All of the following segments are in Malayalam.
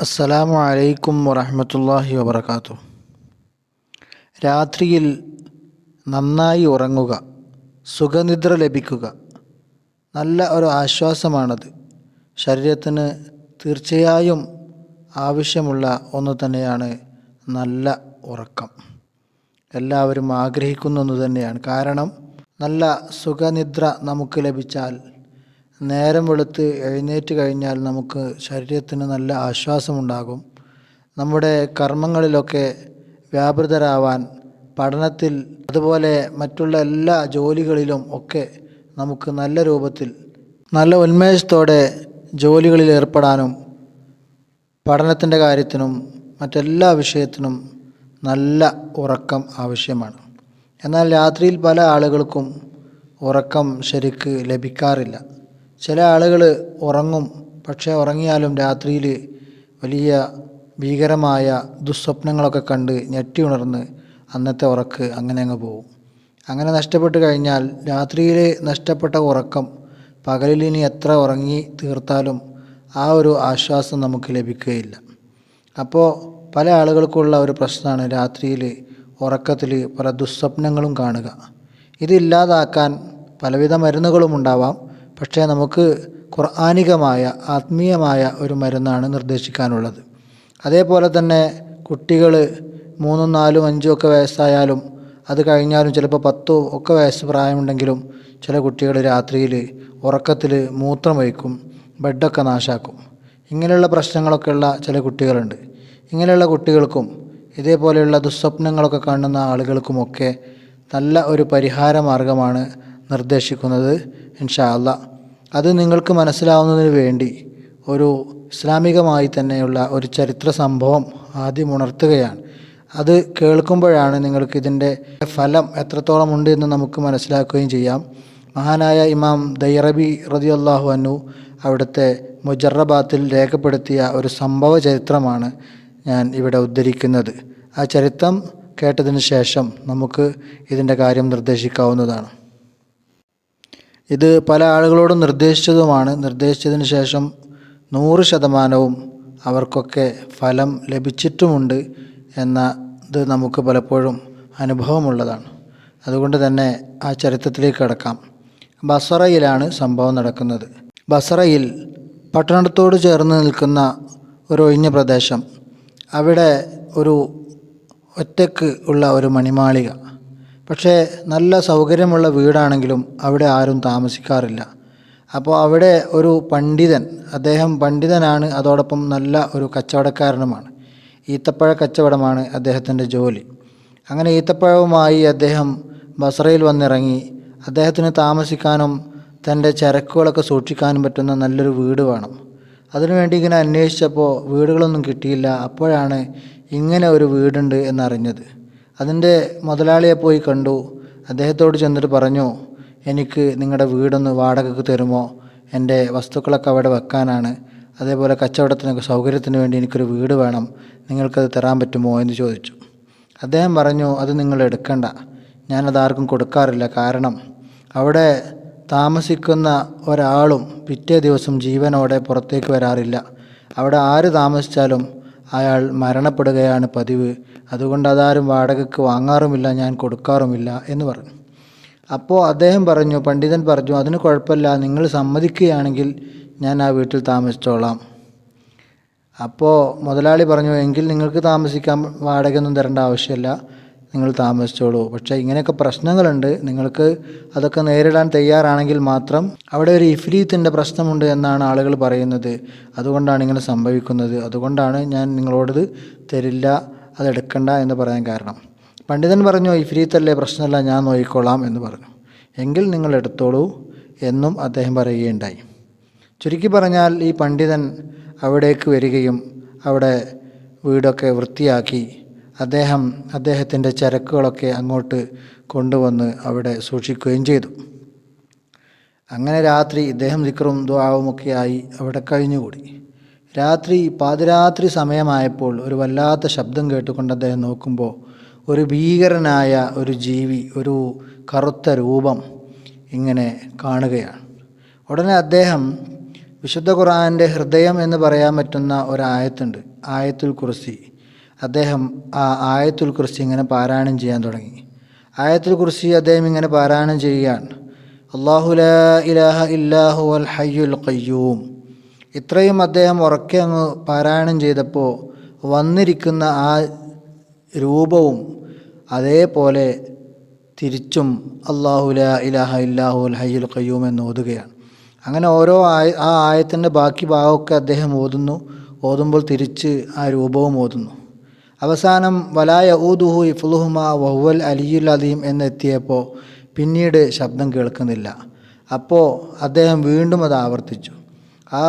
അസ്സലാമു അലൈക്കും വറഹമത്തല്ലാഹി വബർക്കാത്തു രാത്രിയിൽ നന്നായി ഉറങ്ങുക സുഖനിദ്ര ലഭിക്കുക നല്ല ഒരു ആശ്വാസമാണത്. ശരീരത്തിന് തീർച്ചയായും ആവശ്യമുള്ള ഒന്ന് തന്നെയാണ് നല്ല ഉറക്കം. എല്ലാവരും ആഗ്രഹിക്കുന്ന ഒന്ന് തന്നെയാണ്. കാരണം നല്ല സുഖനിദ്ര നമുക്ക് ലഭിച്ചാൽ നേരം വെളുത്ത് എഴുന്നേറ്റ് കഴിഞ്ഞാൽ നമുക്ക് ശരീരത്തിന് നല്ല ആശ്വാസമുണ്ടാകും. നമ്മുടെ കർമ്മങ്ങളിലൊക്കെ വ്യാപൃതരാവാൻ പഠനത്തിൽ അതുപോലെ മറ്റുള്ള എല്ലാ ജോലികളിലും ഒക്കെ നമുക്ക് നല്ല രൂപത്തിൽ നല്ല ഉന്മേഷത്തോടെ ജോലികളിൽ ഏർപ്പെടാനും പഠനത്തിന്റെ കാര്യത്തിനും മറ്റെല്ലാ വിഷയത്തിനും നല്ല ഉറക്കം ആവശ്യമാണ്. എന്നാൽ രാത്രിയിൽ പല ആളുകൾക്കും ഉറക്കം ശരിക്ക് ലഭിക്കാറില്ല. ചില ആളുകൾ ഉറങ്ങും പക്ഷേ ഉറങ്ങിയാലും രാത്രിയിൽ വലിയ ഭീകരമായ ദുസ്വപ്നങ്ങളൊക്കെ കണ്ട് ഞെട്ടി ഉണർന്ന് അന്നത്തെ ഉറക്ക് അങ്ങനെ അങ്ങ് പോവും. അങ്ങനെ നഷ്ടപ്പെട്ട് കഴിഞ്ഞാൽ രാത്രിയിൽ നഷ്ടപ്പെട്ട ഉറക്കം പകലിൽ ഇനി എത്ര ഉറങ്ങി തീർത്താലും ആ ഒരു ആശ്വാസം നമുക്ക് ലഭിക്കുകയില്ല. അപ്പോൾ പല ആളുകൾക്കുള്ള ഒരു പ്രശ്നമാണ് രാത്രിയിൽ ഉറക്കത്തിൽ പല ദുസ്വപ്നങ്ങളും കാണുക. ഇതില്ലാതാക്കാൻ പലവിധ മരുന്നുകളും ഉണ്ടാവാം. പക്ഷേ നമുക്ക് ഖുർആാനികമായ ആത്മീയമായ ഒരു മരുന്നാണ് നിർദ്ദേശിക്കാനുള്ളത്. അതേപോലെ തന്നെ കുട്ടികൾ മൂന്നും നാലും അഞ്ചും ഒക്കെ വയസ്സായാലും അത് കഴിഞ്ഞാലും ചിലപ്പോൾ പത്തോ ഒക്കെ വയസ്സ് പ്രായമുണ്ടെങ്കിലും ചില കുട്ടികൾ രാത്രിയിൽ ഉറക്കത്തിൽ മൂത്രം വഹിക്കും ബെഡൊക്കെ നാശാക്കും. ഇങ്ങനെയുള്ള പ്രശ്നങ്ങളൊക്കെ ഉള്ള ചില കുട്ടികളുണ്ട്. ഇങ്ങനെയുള്ള കുട്ടികൾക്കും ഇതേപോലെയുള്ള ദുസ്വപ്നങ്ങളൊക്കെ കാണുന്ന ആളുകൾക്കുമൊക്കെ നല്ല ഒരു പരിഹാര മാർഗമാണ് നിർദ്ദേശിക്കുന്നത്. ഇൻഷാ അല്ല. അത് നിങ്ങൾക്ക് മനസ്സിലാവുന്നതിന് വേണ്ടി ഒരു ഇസ്ലാമികമായി തന്നെയുള്ള ഒരു ചരിത്ര സംഭവം ആദ്യം ഉണർത്തുകയാണ്. അത് കേൾക്കുമ്പോഴാണ് നിങ്ങൾക്ക് ഇതിന്റെ ഫലം എത്രത്തോളം ഉണ്ട് എന്ന് നമുക്ക് മനസ്സിലാക്കുകയും ചെയ്യാം. മഹാനായ ഇമാം ദൈറബി റതിയല്ലാഹു അനു അവിടുത്തെ മുജറബാത്തിൽ രേഖപ്പെടുത്തിയ ഒരു സംഭവ ചരിത്രമാണ് ഞാൻ ഇവിടെ ഉദ്ധരിക്കുന്നത്. ആ ചരിത്രം കേട്ടതിന് ശേഷം നമുക്ക് ഇതിന്റെ കാര്യം നിർദ്ദേശിക്കാവുന്നതാണ്. ഇത് പല ആളുകളോടും നിർദ്ദേശിച്ചതുമാണ്. നിർദ്ദേശിച്ചതിന് ശേഷം നൂറ് ശതമാനവും അവർക്കൊക്കെ ഫലം ലഭിച്ചിട്ടുമുണ്ട് എന്ന ഇത് നമുക്ക് പലപ്പോഴും അനുഭവമുള്ളതാണ്. അതുകൊണ്ട് തന്നെ ആ ചരിത്രത്തിലേക്ക് കടക്കാം. ബസറയിലാണ് സംഭവം നടക്കുന്നത്. ബസറയിൽ പട്ടണത്തോട് ചേർന്ന് നിൽക്കുന്ന ഒരു ഒഴിഞ്ഞ പ്രദേശം. അവിടെ ഒരു ഒറ്റയ്ക്ക് ഉള്ള ഒരു മണിമാളിക. പക്ഷേ നല്ല സൗകര്യമുള്ള വീടാണെങ്കിലും അവിടെ ആരും താമസിക്കാറില്ല. അപ്പോൾ അവിടെ ഒരു പണ്ഡിതൻ അദ്ദേഹം പണ്ഡിതനാണ് അതോടൊപ്പം നല്ല ഒരു കച്ചവടക്കാരനുമാണ്. ഈത്തപ്പഴ കച്ചവടമാണ് അദ്ദേഹത്തിന്റെ ജോലി. അങ്ങനെ ഈത്തപ്പഴവുമായി അദ്ദേഹം ബസറയിൽ വന്നിറങ്ങി. അദ്ദേഹത്തിന് താമസിക്കാനും തന്റെ ചരക്കുകളൊക്കെ സൂക്ഷിക്കാനും പറ്റുന്ന നല്ലൊരു വീട് വേണം. അതിനുവേണ്ടി ഇങ്ങനെ അന്വേഷിച്ചപ്പോൾ വീടുകളൊന്നും കിട്ടിയില്ല. അപ്പോഴാണ് ഇങ്ങനെ ഒരു വീടുണ്ട് എന്നറിഞ്ഞത്. അതിന്റെ മുതലാളിയെ പോയി കണ്ടു. അദ്ദേഹത്തോട് ചെന്നിട്ട് പറഞ്ഞു എനിക്ക് നിങ്ങളുടെ വീടൊന്ന് വാടകയ്ക്ക് തരുമോ? എന്റെ വസ്തുക്കളൊക്കെ അവിടെ വെക്കാനാണ്. അതേപോലെ കച്ചവടത്തിനൊക്കെ സൗകര്യത്തിന് വേണ്ടി എനിക്കൊരു വീട് വേണം. നിങ്ങൾക്കത് തരാൻ പറ്റുമോ? എന്ന് ചോദിച്ചു. അദ്ദേഹം പറഞ്ഞു അത് നിങ്ങൾ എടുക്കണ്ട. ഞാനത് ആർക്കും കൊടുക്കാറില്ല. കാരണം അവിടെ താമസിക്കുന്ന ഒരാളും പിറ്റേ ദിവസം ജീവനോടെ പുറത്തേക്ക് വരാറില്ല. അവിടെ ആര് താമസിച്ചാലും അയാൾ മരണപ്പെടുകയാണ് പതിവ്. അതുകൊണ്ട് അതാരും വാടകയ്ക്ക് വാങ്ങാറുമില്ല ഞാൻ കൊടുക്കാറുമില്ല എന്ന് പറഞ്ഞു. അപ്പോൾ അദ്ദേഹം പറഞ്ഞു പണ്ഡിതൻ പറഞ്ഞു അതിന് കുഴപ്പമില്ല നിങ്ങൾ സമ്മതിക്കുകയാണെങ്കിൽ ഞാൻ ആ വീട്ടിൽ താമസിച്ചോളാം. അപ്പോൾ മുതലാളി പറഞ്ഞു എങ്കിൽ നിങ്ങൾക്ക് താമസിക്കാൻ വാടകയൊന്നും തരേണ്ട ആവശ്യമില്ല നിങ്ങൾ താമസിച്ചോളൂ. പക്ഷേ ഇങ്ങനെയൊക്കെ പ്രശ്നങ്ങളുണ്ട് നിങ്ങൾക്ക് അതൊക്കെ നേരിടാൻ തയ്യാറാണെങ്കിൽ മാത്രം അവിടെ ഒരു ഇഫ്രീത്തിന്റെ പ്രശ്നമുണ്ട് എന്നാണ് ആളുകൾ പറയുന്നത്. അതുകൊണ്ടാണ് ഇങ്ങനെ സംഭവിക്കുന്നത്. അതുകൊണ്ടാണ് ഞാൻ നിങ്ങളോടത് തരില്ല അതെടുക്കണ്ട എന്ന് പറയാൻ കാരണം. പണ്ഡിതൻ പറഞ്ഞു ഇഫ്രീത്തല്ലേ പ്രശ്നമല്ല ഞാൻ നോക്കിക്കോളാം എന്ന് പറഞ്ഞു. എങ്കിൽ നിങ്ങൾ എടുത്തോളൂ എന്നും അദ്ദേഹം പറയുകയുണ്ടായി. ചുരുക്കി പറഞ്ഞാൽ ഈ പണ്ഡിതൻ അവിടേക്ക് വരികയും അവിടെ വീടൊക്കെ വൃത്തിയാക്കി അദ്ദേഹം അദ്ദേഹത്തിന്റെ ചരക്കുകളൊക്കെ അങ്ങോട്ട് കൊണ്ടുവന്ന് അവിടെ സൂക്ഷിക്കുകയും ചെയ്തു. അങ്ങനെ രാത്രി ഇദ്ദേഹം ദിക്റും ദ്വാവുമൊക്കെ ആയി അവിടെ കഴിഞ്ഞുകൂടി. രാത്രി പാതിരാത്രി സമയമായപ്പോൾ ഒരു വല്ലാത്ത ശബ്ദം കേട്ടുകൊണ്ട് അദ്ദേഹം നോക്കുമ്പോൾ ഒരു ഭീകരനായ ഒരു ജീവി ഒരു കറുത്ത രൂപം ഇങ്ങനെ കാണുകയാണ്. ഉടനെ അദ്ദേഹം വിശുദ്ധ ഖുറാന്റെ ഹൃദയം എന്ന് പറയാൻ പറ്റുന്ന ഒരായത്തുണ്ട് ആയത്തുൽ കുറിസി അദ്ദേഹം ആ ആയത്തുൽ കുറിസി ഇങ്ങനെ പാരായണം ചെയ്യാൻ തുടങ്ങി. ആയത്തുൽ കുറിസി അദ്ദേഹം ഇങ്ങനെ പാരായണം ചെയ്യുകയാണ്. അള്ളാഹുല ഇലാഹ ഇല്ലാഹു അൽ ഹയ്യുൽ ഖയ്യൂം. ഇത്രയും അദ്ദേഹം ഉറക്കെ അങ്ങ് പാരായണം ചെയ്തപ്പോൾ വന്നിരിക്കുന്ന ആ രൂപവും അതേപോലെ തിരിച്ചും അള്ളാഹു ലാ ഇലാഹ ഇല്ലാഹു അൽ ഹയ്യുൽ ഖയ്യൂം എന്ന് ഓതുകയാണ്. അങ്ങനെ ഓരോ ആയ ആ ആയത്തിന്റെ ബാക്കി ഭാഗമൊക്കെ അദ്ദേഹം ഓതുന്നു. ഓതുമ്പോൾ തിരിച്ച് ആ രൂപവും ഓതുന്നു. അവസാനം വലായ ഊദുഹു ഇഫ്ലുഹുമ വഹുവൽ അലിയുൽ അലീം എന്നെത്തിയപ്പോൾ പിന്നീട് ശബ്ദം കേൾക്കുന്നില്ല. അപ്പോൾ അദ്ദേഹം വീണ്ടും അത് ആവർത്തിച്ചു. ആ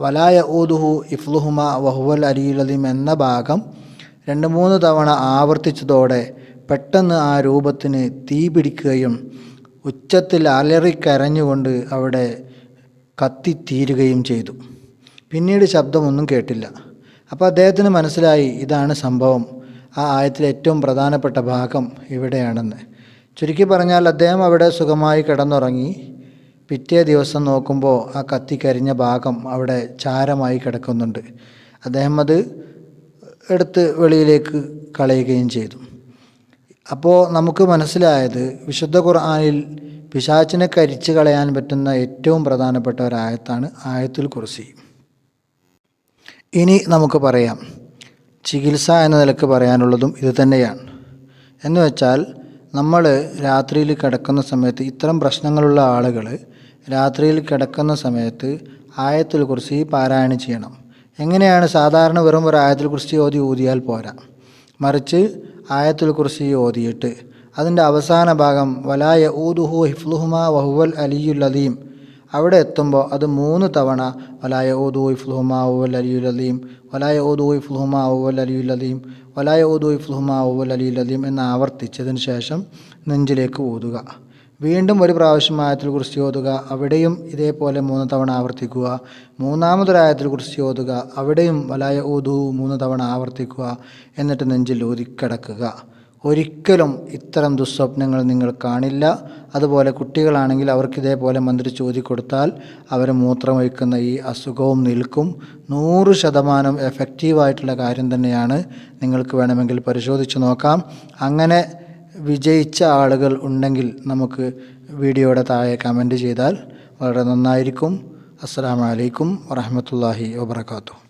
വലായ ഊദുഹു ഇഫ്ലുഹുമ വഹുവൽ അരിയിലതിം എന്ന ഭാഗം രണ്ട് മൂന്ന് തവണ ആവർത്തിച്ചതോടെ പെട്ടെന്ന് ആ രൂപത്തിന് തീ പിടിക്കുകയും ഉച്ചത്തിൽ അലറിക്കരഞ്ഞുകൊണ്ട് അവിടെ കത്തിത്തീരുകയും ചെയ്തു. പിന്നീട് ശബ്ദമൊന്നും കേട്ടില്ല. അപ്പോൾ അദ്ദേഹത്തിന് മനസ്സിലായി ഇതാണ് സംഭവം. ആ ആയത്തിലെ ഏറ്റവും പ്രധാനപ്പെട്ട ഭാഗം ഇവിടെയാണെന്ന്. ചുരുക്കി പറഞ്ഞാൽ അദ്ദേഹം അവിടെ സുഖമായി കിടന്നുറങ്ങി. പിറ്റേ ദിവസം നോക്കുമ്പോൾ ആ കത്തിക്കരിഞ്ഞ ഭാഗം അവിടെ ചാരമായി കിടക്കുന്നുണ്ട്. അദ്ദേഹം അത് എടുത്ത് വെളിയിലേക്ക് കളയുകയും ചെയ്തു. അപ്പോൾ നമുക്ക് മനസ്സിലായത് വിശുദ്ധ ഖുർആാനിൽ പിശാച്ചിനെ കരിച്ചു കളയാൻ പറ്റുന്ന ഏറ്റവും പ്രധാനപ്പെട്ട ഒരായത്താണ് ആയത്തുൽ കുർസി. ഇനി നമുക്ക് പറയാം. ചികിത്സ എന്ന നിലയ്ക്ക് പറയാനുള്ളതും ഇത് തന്നെയാണ്. എന്ന് വെച്ചാൽ നമ്മൾ രാത്രിയിൽ കിടക്കുന്ന സമയത്ത് ഇത്തരം പ്രശ്നങ്ങളുള്ള ആളുകൾ രാത്രിയിൽ കിടക്കുന്ന സമയത്ത് ആയത്തുൽ കുറിച്ച് പാരായണം ചെയ്യണം. എങ്ങനെയാണ് സാധാരണ വെറും ഒരു ആയത്തുൽ കുറിച്ച് ഓതി ഊതിയാൽ പോരാ? മറിച്ച് ആയത്തുൽ കുറിച്ച് ഓതിയിട്ട് അതിന്റെ അവസാന ഭാഗം വലായ ഊദുഹു ഹിഫ്ലുഹുമ വഹുവൽ അലിയുൽ അലീം അവിടെ എത്തുമ്പോൾ അത് മൂന്ന് തവണ വലായ ഊദു ഇഫ്ലുഹുമ ഊവൽ അലിയുൽ അലീം വലായ ഊദു ഇഫ്ലുഹുമ ഊവൽ അലിയുൽ അലീം വലായ ഊദു ഇഫ്ലുഹുമ ഊവൽ അലിയുൽ അലീം എന്ന് ആവർത്തിച്ചതിന് ശേഷം നെഞ്ചിലേക്ക് ഊതുക. വീണ്ടും ഒരു പ്രാവശ്യം ആയത്തിൽ കുറിച്ച് ഓതുക അവിടെയും ഇതേപോലെ മൂന്ന് തവണ ആവർത്തിക്കുക. മൂന്നാമതൊരായത്തിൽ കുറിച്ച് ഓതുക അവിടെയും വലായ ഊതു മൂന്ന് തവണ ആവർത്തിക്കുക. എന്നിട്ട് നെഞ്ചിൽ ഊതിക്കിടക്കുക. ഒരിക്കലും ഇത്തരം ദുസ്വപ്നങ്ങൾ നിങ്ങൾ കാണില്ല. അതുപോലെ കുട്ടികളാണെങ്കിൽ അവർക്ക് ഇതേപോലെ മന്ത്രി ഊതി കൊടുത്താൽ അവർ മൂത്രമൊഴിക്കുന്ന ഈ അസുഖവും നിൽക്കും. നൂറ് ശതമാനം എഫക്റ്റീവായിട്ടുള്ള കാര്യം തന്നെയാണ്. നിങ്ങൾക്ക് വേണമെങ്കിൽ പരിശോധിച്ച് നോക്കാം. അങ്ങനെ വിജയിച്ച ആളുകൾ ഉണ്ടെങ്കിൽ നമുക്ക് വീഡിയോയുടെ താഴെ കമന്റ് ചെയ്താൽ വളരെ നന്നായിരിക്കും. അസ്സാം വലൈക്കും വറഹമത്തല്ലാഹി വാബർക്കാത്തു